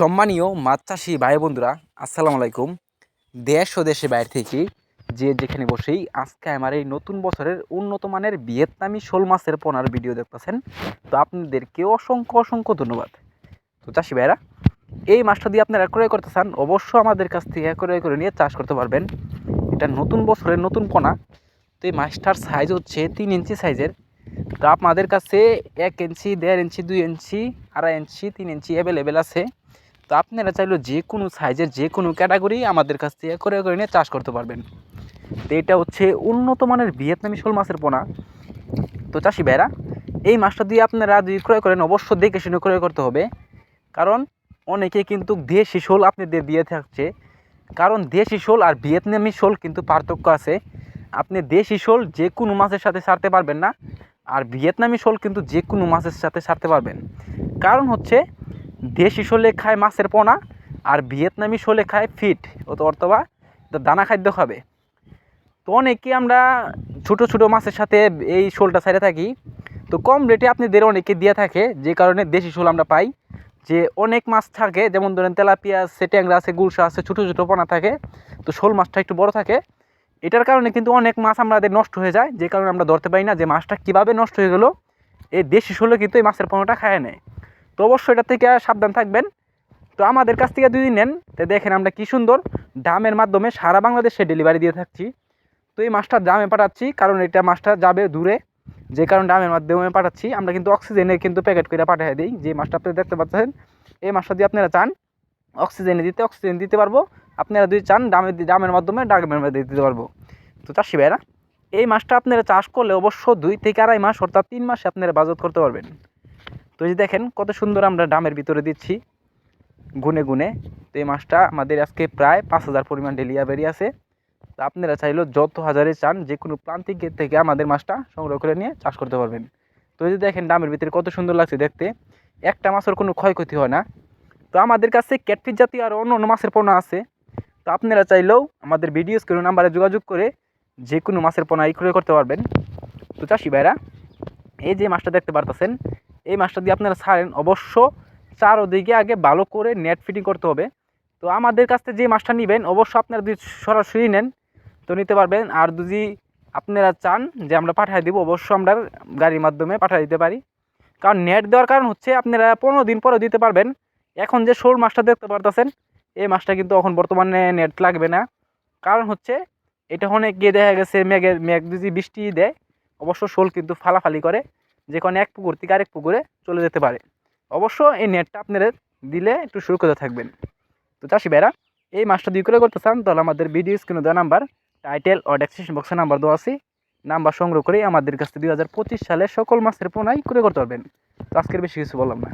সম্মানীয় চাষি ভাই বন্ধুরা আসসালামু আলাইকুম। দেশ ও দেশে বাইরে থেকে যে যেখানে বসেই আজকে আমার এই নতুন বছরের উন্নত মানের ভিয়েতনামি শোল মাছের পোনার ভিডিও দেখতেছেন, তো আপনাদেরকে অসংখ্য অসংখ্য ধন্যবাদ। তো চাষি ভাইরা এই মাছটা দিয়ে আপনারা ক্রয় করতে চান অবশ্য আমাদের কাছ থেকে ক্রয় করে নিয়ে চাষ করতে পারবেন। এটা নতুন বছরের নতুন পোনা। তো এই মাছটার সাইজ হচ্ছে তিন ইঞ্চি সাইজের তো আপনাদের কাছে এক ইঞ্চি, দেড় ইঞ্চি, দুই ইঞ্চি, আড়াই ইঞ্চি, তিন ইঞ্চি অ্যাভেলেবেল আছে। তো আপনারা চাইলেও যে কোনো সাইজের যে কোনো ক্যাটাগরি আমাদের কাছ থেকে করে করে নিয়ে চাষ করতে পারবেন। তো এটা হচ্ছে উন্নত মানের ভিয়েতনামি শোল মাছের পোনা। তো চাষি ভাইরা, এই মাছটা দিয়ে আপনারা যদি ক্রয় করেন অবশ্য দেখে শুনে ক্রয় করতে হবে। কারণ অনেকে কিন্তু দেশি শোল আপনাদের দিয়ে থাকছে। কারণ দেশি শোল আর ভিয়েতনামি শোল কিন্তু পার্থক্য আছে। আপনি দেশি শোল যে কোনো মাছের সাথে সারতে পারবেন না। আর ভিয়েতনামি শোল কিন্তু যে কোনো মাছের সাথে সারতে পারবেন। কারণ হচ্ছে দেশি শোলে খায় মাছের পোনা আর ভিয়েতনামি শোলে খায় ফিট অথবা দানা খাদ্য খাবে। তো অনেকে আমরা ছোটো ছোটো মাছের সাথে এই শোলটা ছাড়ে থাকি, তো কম রেটে আপনাদের অনেকে দিয়ে থাকে, যে কারণে দেশি শোল আমরা পাই, যে অনেক মাছ থাকে, যেমন ধরেন তেলাপিয়া আছে, ট্যাংরা আছে, গুলশা আছে, ছোটো ছোটো পোনা থাকে, তো শোল মাছটা একটু বড় থাকে। এটার কারণে কিন্তু অনেক মাছ আমাদের নষ্ট হয়ে যায়, যে কারণে আমরা ধরতে পারি না যে মাছটা কীভাবে নষ্ট হয়ে গেলো, এই দেশি শোলে কিন্তু এই মাছের পোনাটা খায় নেয় তো অবশ্যই এটা থেকে সাবধান থাকবেন। তো আমাদের কাছ থেকে দুই দিন নেন। তো দেখেন আমরা কী সুন্দর দামের মাধ্যমে সারা বাংলাদেশে ডেলিভারি দিয়ে থাকছি। তো এই মাছটা দামে পাঠাচ্ছি, কারণ এটা মাছটা যাবে দূরে। যে কারণে দামের মাধ্যমে পাঠাচ্ছি। আমরা কিন্তু অক্সিজেনে কিন্তু প্যাকেট করে পাঠিয়ে দিই। যে মাছটা আপনি দেখতে পাচ্ছেন, এই মাছটা দিয়ে আপনারা চান অক্সিজেনে দিতে অক্সিজেন দিতে পারব। আপনারা যদি চান দামের দামের মাধ্যমে ডামের মাধ্যমে দিতে পারব। তো চাষি ভাইরা, এই মাছটা আপনারা চাষ করলে অবশ্য দুই থেকে আড়াই মাস, অর্থাৎ তিন মাসে আপনারা বাজত করতে পারবেন। তো এই দেখেন কত সুন্দর আমরা ডামের ভিতরে দিচ্ছি। গুনে গুনে। তো এই মাছটা আমাদের আজকে প্রায় পাঁচ হাজার পরিমাণ ডেলিয়া বেরিয়ে আছে। তো আপনারা চাইলেও যত হাজারে চান যে কোনো প্রান্তিক থেকে আমাদের মাছটা সংগ্রহ করে নিয়ে চাষ করতে পারবেন। তো এই যে দেখেন ডামের ভিতরে কত সুন্দর লাগছে দেখতে। একটা মাছের কোনো ক্ষয়ক্ষতি হয় না। তো আমাদের কাছে ক্যাটফিট জাতীয় আর অন্য অন্য মাছের পোনা আছে। তো আপনারা চাইলেও আমাদের ভিডিও স্ক্রিন নাম্বারে যোগাযোগ করে যে কোনো মাছের পোনা ই ক্রয় করতে পারবেন। তো চাষি ভাইরা, এই যে মাছটা দেখতে পারতেছেন এই মাছটা দিয়ে আপনারা ছাড়েন। অবশ্য চারোদিকে আগে ভালো করে নেট ফিটিং করতে হবে। তো আমাদের কাছ থেকে যে মাছটা নেবেন, অবশ্য আপনারা যদি সরাসরি নেন, তো নিতে পারবেন। আর যদি আপনারা চান যে আমরা পাঠিয়ে দিব, অবশ্য আমরা গাড়ির মাধ্যমে পাঠিয়ে দিতে পারি। কারণ নেট দেওয়ার কারণ হচ্ছে আপনারা পনেরো দিন পরে দিতে পারবেন। এখন যে শোল মাছটা দেখতে পারতেছেন, এই মাছটা কিন্তু এখন বর্তমানে নেট লাগবে না। কারণ হচ্ছে এটা অনেক গিয়ে দেখা গেছে, মেঘের মেঘ যদি বৃষ্টি দেয়, অবশ্য শোল কিন্তু ফালাফালি করে। যে কোনো এক পুকুর থেকে আরেক পুকুরে চলে যেতে পারে। অবশ্য এই নেটটা আপনারা দিলে একটু সুরক্ষিত থাকবেন। তো চাষি ভাইরা, এই মাছটা দুই করে করতে চান, তাহলে আমাদের ভিডিও স্ক্রিনে দেওয়া নাম্বার টাইটেল ও ডেসক্রিপশন বক্সে নাম্বার দেওয়া আছে। নাম্বার সংগ্রহ করে আমাদের কাছে দু হাজার পঁচিশ সালে সকল মাছের পোনাই করে করতে পারবেন। তো আজকের বেশি কিছু বললাম না।